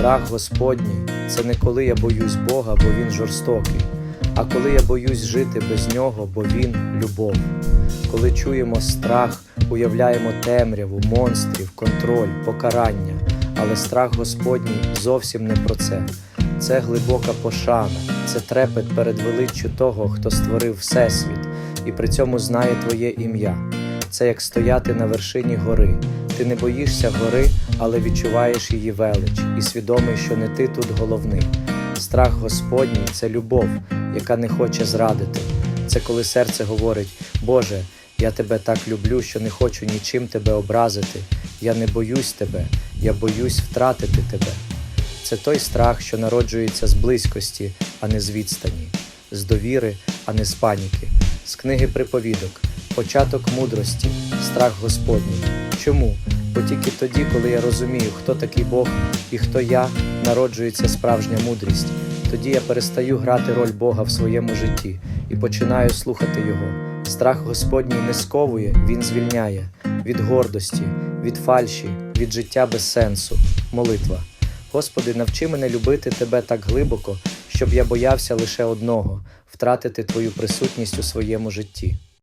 Страх Господній це не коли я боюсь Бога, бо Він жорстокий, а коли я боюсь жити без нього, бо Він любов. Коли чуємо страх, уявляємо темряву, монстрів, контроль, покарання. Але страх Господній зовсім не про це. Це глибока пошана, це трепет перед величчю того, хто створив Всесвіт, і при цьому знає твоє ім'я. Це як стояти на вершині гори. Ти не боїшся гори, але відчуваєш її велич і свідомий, що не ти тут головний. Страх Господній це любов, яка не хоче зрадити. Це коли серце говорить: Боже, я тебе так люблю, що не хочу нічим тебе образити. Я не боюсь тебе, я боюсь втратити тебе. Це той страх, що народжується з близькості, а не з відстані, з довіри, а не з паніки, з книги приповідок, початок мудрості, страх Господній. Чому? Бо тільки тоді, коли я розумію, хто такий Бог і хто я, народжується справжня мудрість. Тоді я перестаю грати роль Бога в своєму житті і починаю слухати Його. Страх Господній не сковує, він звільняє від гордості, від фальші, від життя без сенсу. Молитва. Господи, навчи мене любити Тебе так глибоко, щоб я боявся лише одного втратити Твою присутність у своєму житті.